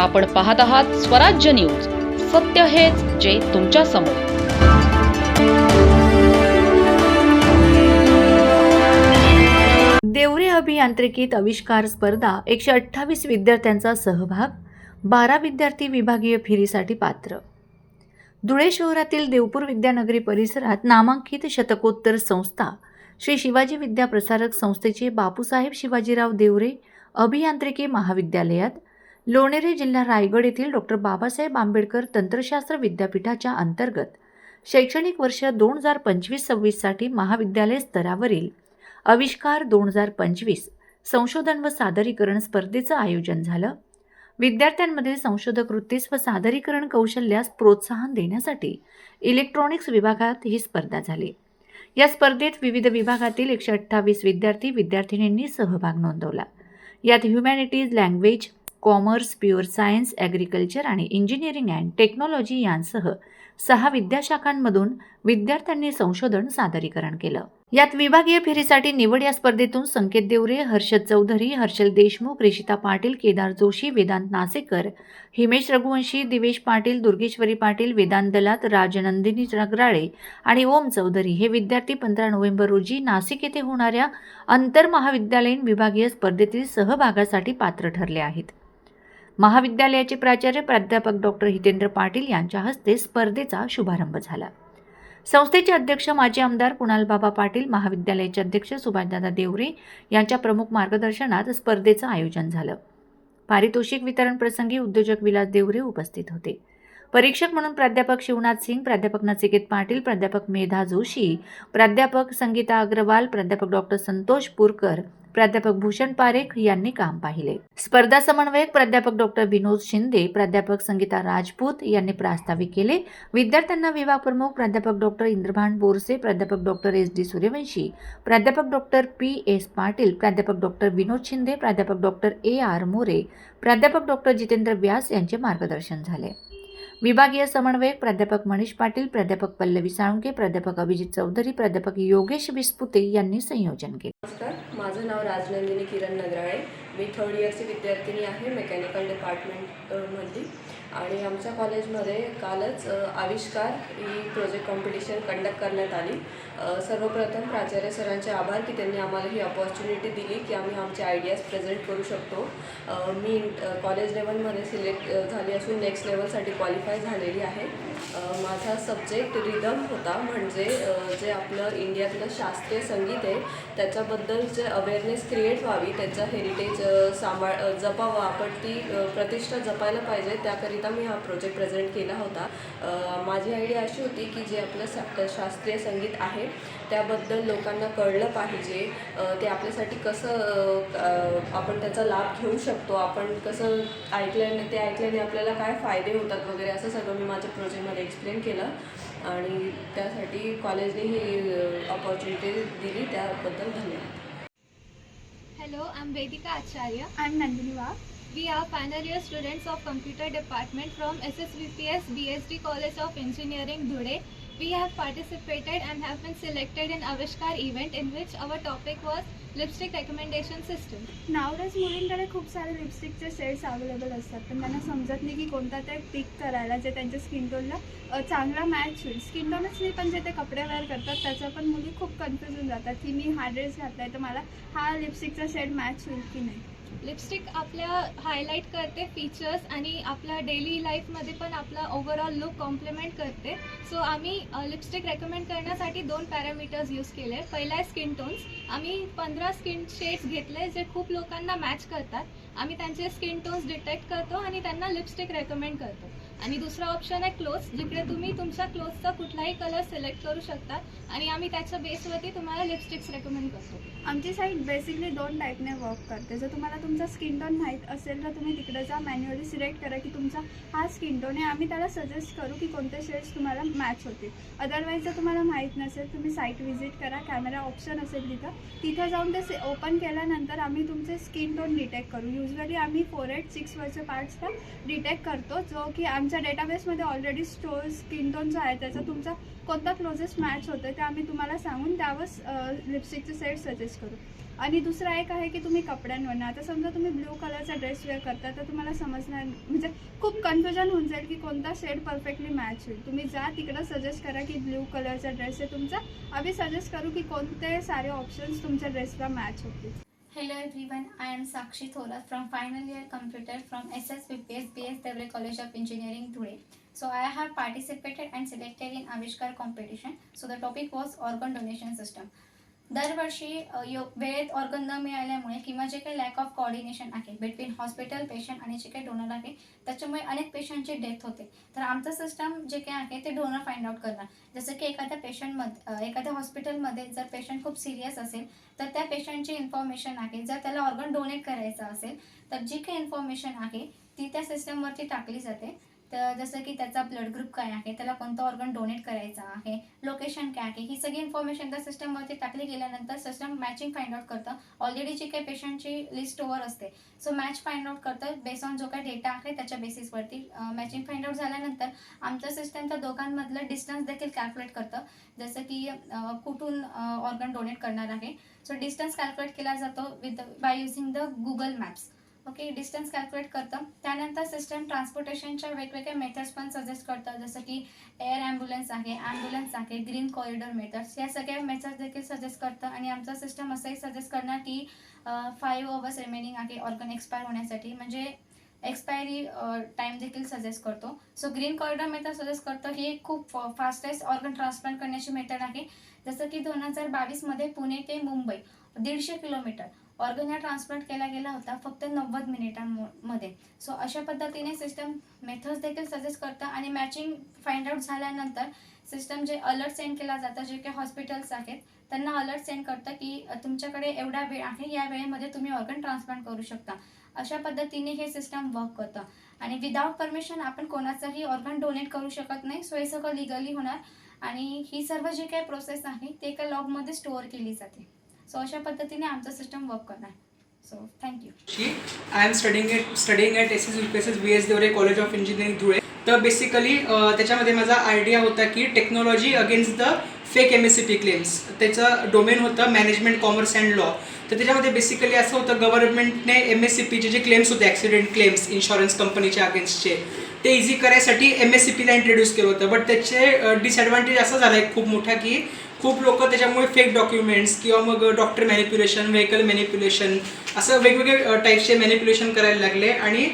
आपण पाहत आहात स्वराज्य न्यूज. सत्य हेच जे तुमच्यासमोर. देवरे अभियांत्रिकीत आविष्कार स्पर्धा एकशे अठ्ठावीस विद्यार्थ्यांचा सहभाग बारा विद्यार्थी विभागीय फेरीसाठी पात्र. धुळे शहरातील देवपूर विद्यानगरी परिसरात नामांकित शतकोत्तर संस्था श्री शिवाजी विद्या प्रसारक संस्थेचे बापूसाहेब शिवाजीराव देवरे अभियांत्रिकी महाविद्यालयात लोणेरे जिल्हा रायगड येथील डॉक्टर बाबासाहेब आंबेडकर तंत्रशास्त्र विद्यापीठाच्या अंतर्गत शैक्षणिक वर्ष दोन हजार पंचवीस सव्वीससाठी महाविद्यालय स्तरावरील आविष्कार दोन हजार पंचवीस संशोधन व सादरीकरण स्पर्धेचं आयोजन झालं. विद्यार्थ्यांमध्ये संशोधक वृत्तीस व सादरीकरण कौशल्यास प्रोत्साहन देण्यासाठी इलेक्ट्रॉनिक्स विभागात ही स्पर्धा झाली. या स्पर्धेत विविध विभागातील एकशे अठ्ठावीस विद्यार्थी विद्यार्थिनींनी सहभाग नोंदवला. यात humanities language commerce pure science agriculture आणि इंजिनिअरिंग अँड टेक्नॉलॉजी यांसह सहा विद्याशाखांमधून विद्यार्थ्यांनी संशोधन सादरीकरण केलं. यात विभागीय फेरीसाठी निवड या स्पर्धेतून संकेत देवरे हर्षद चौधरी हर्षल देशमुख रिशिता पाटील केदार जोशी वेदांत नासेकर हिमेश रघुवंशी दिवेश पाटील दुर्गेश्वरी पाटील वेदांत दलात राजनंदिनी नगराळे आणि ओम चौधरी हे विद्यार्थी पंधरा नोव्हेंबर रोजी नाशिक येथे होणाऱ्या आंतरमहाविद्यालयीन विभागीय स्पर्धेतील सहभागासाठी पात्र ठरले आहेत. महाविद्यालयाचे प्राचार्य प्राध्यापक डॉक्टर हितेंद्र पाटील यांच्या हस्ते स्पर्धेचा शुभारंभ झाला. संस्थेचे अध्यक्ष माजी आमदार कुणालबाबा पाटील महाविद्यालयाचे अध्यक्ष सुभाषदादा देवरे यांच्या प्रमुख मार्गदर्शनात स्पर्धेचं आयोजन झालं. पारितोषिक वितरण प्रसंगी उद्योजक विलास देवरे उपस्थित होते. परीक्षक म्हणून प्राध्यापक शिवनाथ सिंग प्राध्यापक नचिकेत पाटील प्राध्यापक मेधा जोशी प्राध्यापक संगीता अग्रवाल प्राध्यापक डॉक्टर संतोष पुरकर प्राध्यापक भूषण पारेख यांनी काम पाहिले. स्पर्धा समन्वयक प्राध्यापक डॉक्टर विनोद शिंदे प्राध्यापक संगीता राजपूत यांनी प्रास्ताविक केले. विद्यार्थ्यांना विभाग प्रमुख प्राध्यापक डॉक्टर इंद्रभान बोरसे प्राध्यापक डॉक्टर एस डी सूर्यवंशी प्राध्यापक डॉक्टर पी एस पाटील प्राध्यापक डॉक्टर विनोद शिंदे प्राध्यापक डॉक्टर ए आर मोरे प्राध्यापक डॉक्टर जितेंद्र व्यास यांचे मार्गदर्शन झाले. विभागीय समन्वयक प्राध्यापक मनीष पाटील प्राध्यापक पल्लवी साळुंके प्राध्यापक अभिजित चौधरी प्राध्यापक योगेश विस्पुते यांनी संयोजन केले. माझं नाव राजनंदिनी किरण नगराळे. मी थर्ड इयरची विद्यार्थिनी आहे मेकॅनिकल डिपार्टमेंटमधली आणि आमच्या कॉलेजमध्ये कालच आविष्कार ही प्रोजेक्ट कॉम्पिटिशन कंडक्ट करण्यात आली. सर्वप्रथम प्राचार्य सरांचे आभार की त्यांनी आम्हाला ही अपॉर्च्युनिटी दिली की आम्ही आमचे आयडियाज प्रेझेंट करू शकतो. मी कॉलेज लेवलमध्ये सिलेक्ट झाली असून नेक्स्ट लेवलसाठी क्वालिफाय झालेली आहे. माझा सब्जेक्ट रिदम होता म्हणजे जे आपलं इंडियातलं शास्त्रीय संगीत आहे त्याच्याबद्दल जे अवेअरनेस क्रिएट व्हावी त्याचा हेरिटेज सांभाळ जपावा आपण ती प्रतिष्ठा जपायला पाहिजे त्याकरिता मी हा प्रोजेक्ट प्रेझेंट केला होता. माझी आयडिया अशी होती की जे आपलं सा शास्त्रीय संगीत आहे त्याबद्दल लोकांना कळलं पाहिजे ते आपल्यासाठी कसं आपण त्याचा लाभ घेऊ शकतो आपण कसं ऐकल्याने ते ऐकल्याने आपल्याला काय फायदे होतात वगैरे असं सगळं मी माझ्या मला एक्सप्लेन केलं. आणि त्यासाठी कॉलेजने ही ऑपॉर्च्युनिटी दिली. त्याबद्दल धन्यवाद. Hello I am Vedika Acharya I am Nandini Wagh we are final year students of computer department from S S B P S B S D college of engineering Dhule We have participated and have been selected in Avishkar event in which our topic was lipstick recommendation system. Nowadays मुलींकडे खूप सारे लिपस्टिकचे shades available असतात. पण त्यांना समजत नाही की कोणता ते पिक करायला जे त्यांच्या स्किन टोनला चांगला मॅच होईल. स्किन टोनच नाही पण जे ते कपडे वेअर करतात त्याचं पण मुली खूप कन्फ्युज होऊन जातात की मी हा ड्रेस घातला आहे तर मला हा लिपस्टिकचा शेड मॅच होईल की नाही. लिपस्टिक आपल्या हायलाईट करते फीचर्स आणि आपल्या डेली लाईफमध्ये पण आपला ओव्हरऑल लुक कॉम्प्लिमेंट करते. सो आम्ही लिपस्टिक रेकमेंड करण्यासाठी दोन पॅरामीटर्स यूज केले पहिला आहे स्किन टोन्स आम्ही पंधरा स्किन शेड्स घेतले जे खूप लोकांना मॅच करतात. आम्ही त्यांचे स्किन टोन्स डिटेक्ट करतो आणि त्यांना लिपस्टिक रेकमेंड करतो. आणि दुसरा ऑप्शन आहे क्लोथ जिकडे तुम्ही तुमच्या क्लोथचा कुठलाही कलर सिलेक्ट करू शकता. आणि आम्ही त्याच्या बेसवरती तुम्हाला लिपस्टिक्स रेकमेंड करतो. आमची साईट बेसिकली दोन टाईपने वर्क करते. जर तुम्हाला तुमचा स्किन टोन माहीत असेल तर तुम्ही तिकडे जा मॅन्युअली सिलेक्ट करा की तुमचा हा स्किन टोन आहे. आम्ही त्याला सजेस्ट करू की कोणते शेड्स तुम्हाला मॅच होतील. अदरवाईज जर तुम्हाला माहीत नसेल तुम्ही साईट व्हिजिट करा कॅमेरा ऑप्शन असेल तिथं. तिथं जाऊन ते ओपन केल्यानंतर आम्ही तुमचे स्किन टोन डिटेक्ट करू. युजली आम्ही फोर एट सिक्स वरचे पार्ट्सला डिटेक्ट करतो जो की आमच्या आमच्या डेटाबेसमध्ये ऑलरेडी स्टोर स्किन जो आहे त्याचा तुमचा कोणता क्लोजेस्ट मॅच होतं ते आम्ही तुम्हाला सांगून त्यावरच लिपस्टिकचे सेट सजेस्ट करू. आणि दुसरा एक आहे की तुम्ही कपड्यांवरनं आता समजा तुम्ही ब्ल्यू कलरचा ड्रेस वेअर करता तर तुम्हाला समजणार म्हणजे खूप कन्फ्युजन होऊन जाईल की कोणता शेड परफेक्टली मॅच होईल. तुम्ही जा तिकडं सजेस्ट करा की ब्ल्यू कलरचा ड्रेस आहे तुमचा. आम्ही सजेस्ट करू की कोणते सारे ऑप्शन्स तुमच्या ड्रेसला मॅच होतील. Hello everyone, I am Sakshi Thorat from final year computer from SSVPS BS Devre College of Engineering today. So I have participated and selected in Avishkar competition. So the topic was organ donation system. दरवर्षी यो वेळेत organ न मिळाल्यामुळे किंवा जे काही lack of coordination आहे between hospital patient आणि जे काही डोनर आहे त्याच्यामुळे अनेक पेशंटची डेथ होते. तर आमचं सिस्टम जे काही आहे ते डोनर फाइंड आउट करणार. जसं की एखाद्या पेशंटमध्ये एखाद्या हॉस्पिटलमध्ये जर पेशंट खूप सिरियस असेल तर त्या पेशंटची इन्फॉर्मेशन आहे जर त्याला ऑर्गन डोनेट करायचं असेल तर जी काही इन्फॉर्मेशन आहे ती त्या सिस्टमवरती टाकली जाते. तर जसं की त्याचा ब्लड ग्रुप काय आहे त्याला कोणतं ऑर्गन डोनेट करायचा आहे लोकेशन काय आहे ही सगळी इन्फॉर्मेशन त्या सिस्टमवरती टाकली गेल्यानंतर सिस्टम मॅचिंग फाइंड आउट करतं. ऑलरेडी जी काही पेशंटची लिस्ट ओवर असते सो मॅच फाइंड आउट करतं बेस ऑन जो काही डेटा आहे त्याच्या बेसिसवरती मॅचिंग फाइंड आउट झाल्यानंतर आमचं सिस्टम त्या दोघांमधलं डिस्टन्स देखील कॅल्क्युलेट करतं. जसं की कुठून ऑर्गन डोनेट करणार आहे. सो डिस्टन्स कॅल्क्युलेट केला जातो with by using the Google maps okay distance calculate करतं. त्यानंतर सिस्टम ट्रान्सपोर्टेशनच्या वेगवेगळ्या मेथड्स पण सजेस्ट करतं. जसं की एअर ॲम्ब्युलन्स आहे ॲम्ब्युलन्स आहे ग्रीन कॉरिडॉर मेथड्स या सगळ्या मेथड्स देखील सजेस्ट करतं. आणि आमचं सिस्टम असंही सजेस्ट करणार की फाईव्ह अवर्स रिमेनिंग आहे ऑर्गन एक्सपायर होण्यासाठी. म्हणजे एक्सपायरी टाईम देखील सजेस्ट करतो. So green corridor method suggest करतं. ही खूप फास्टेस्ट ऑर्गन ट्रान्सप्लांट करण्याची मेथड आहे. जसं की दोन हजार बावीसमध्ये पुणे ते मुंबई दीडशे किलोमीटर. ऑर्गन हा ट्रान्सप्लांट केला गेला होता फक्त नव्वद मिनिटांमध्ये. सो अशा पद्धतीने सिस्टम मेथड्स देखील सजेस्ट करतं आणि मॅचिंग फाइंड आउट झाल्यानंतर सिस्टम जे अलर्ट सेंड केला जातं जे काही हॉस्पिटल्स आहेत त्यांना अलर्ट सेंड करतं की तुमच्याकडे एवढा वेळ आहे या वेळेमध्ये तुम्ही ऑर्गन ट्रान्सप्लांट करू शकता. अशा पद्धतीने हे सिस्टम वर्क करतं. आणि विदाउट परमिशन आपण कोणाचंही ऑर्गन डोनेट करू शकत नाही. सो हे सगळं लिगली होणार. आणि ही सर्व जी काही प्रोसेस आहे ते एका लॉगमध्ये स्टोअर केली जाते. सो अशा पद्धतीने आमचं सिस्टम वर्क करणार. So thank you she I am studying at studying at S S U P S S B S Deore college of engineering Dhule. तर बेसिकली त्याच्यामध्ये माझा आयडिया होता की technology against the fake M S C P claims त्याचं domain होतं management commerce and law तर त्याच्यामध्ये basically असं होतं गव्हर्नमेंटने एम एस सी पीचे जे क्लेम्स होते ॲक्सिडेंट क्लेम्स इन्शुरन्स कंपनीच्या अगेन्स्टचे ते इझी करायसाठी एम एस सी पीला इंट्रोड्यूस केलं होतं. बट त्याचे डिसएडव्हान्टेज असा झाला आहे खूप मोठा की खूप लोक त्याच्यामुळे फेक डॉक्युमेंट्स किंवा मग डॉक्टर मॅनिप्युलेशन व्हेकल मॅनिप्युलेशन असं वेगवेगळे टाईपचे मॅनिप्युलेशन करायला लागले आणि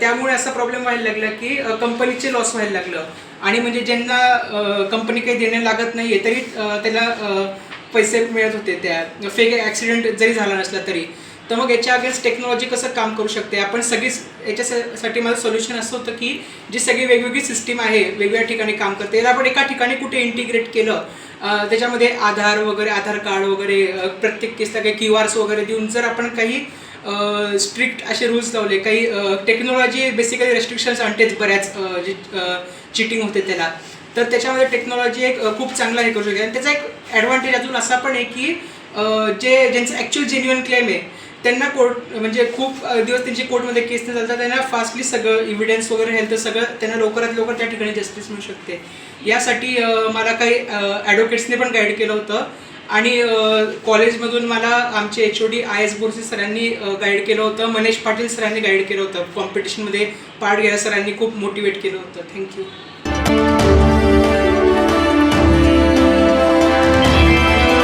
त्यामुळे असा प्रॉब्लेम व्हायला लागला की कंपनीचे लॉस व्हायला लागलं. आणि म्हणजे ज्यांना कंपनी काही देणे लागत नाही आहे तरी त्याला पैसे मिळत होते त्या फेक ॲक्सिडेंट जरी झाला नसला तरी. तर मग याच्या अगेन्स्ट टेक्नॉलॉजी कसं काम करू शकते? आपण सगळीच याच्यासाठी माझं सोल्युशन असं होतं की जी सगळी वेगवेगळी सिस्टीम आहे वेगवेगळ्या ठिकाणी काम करते याला आपण एका ठिकाणी कुठे इंटिग्रेट केलं त्याच्यामध्ये आधार वगैरे आधार कार्ड वगैरे प्रत्येक केसला काही क्यू आर्स वगैरे देऊन जर आपण काही स्ट्रिक्ट असे रूल्स लावले काही टेक्नॉलॉजी बेसिकली रेस्ट्रिक्शन्स आणतेच बऱ्याच जे चिटिंग होते त्याला. तर त्याच्यामध्ये टेक्नॉलॉजी एक खूप चांगला हे करू शकते. आणि त्याचा एक ॲडव्हान्टेज अजून असा पण आहे की जे ज्यांचं ॲक्च्युअल जेन्युअन क्लेम आहे त्यांना कोर्ट म्हणजे खूप दिवस त्यांची कोर्टमध्ये केस न चालतात त्यांना फास्टली सगळं इव्हिडन्स वगैरे राहील तर सगळं त्यांना लवकरात लवकर त्या ठिकाणी जस्टिस मिळू शकते. यासाठी मला काही ॲडव्होकेट्सने पण गाईड केलं होतं. आणि कॉलेजमधून मला आमचे H O D I S Borse सरांनी गाईड केलं होतं. मनेश पाटील सरांनी गाईड केलं होतं. कॉम्पिटिशनमध्ये पार्ट घ्यायला सरांनी खूप मोटिवेट केलं होतं. थँक्यू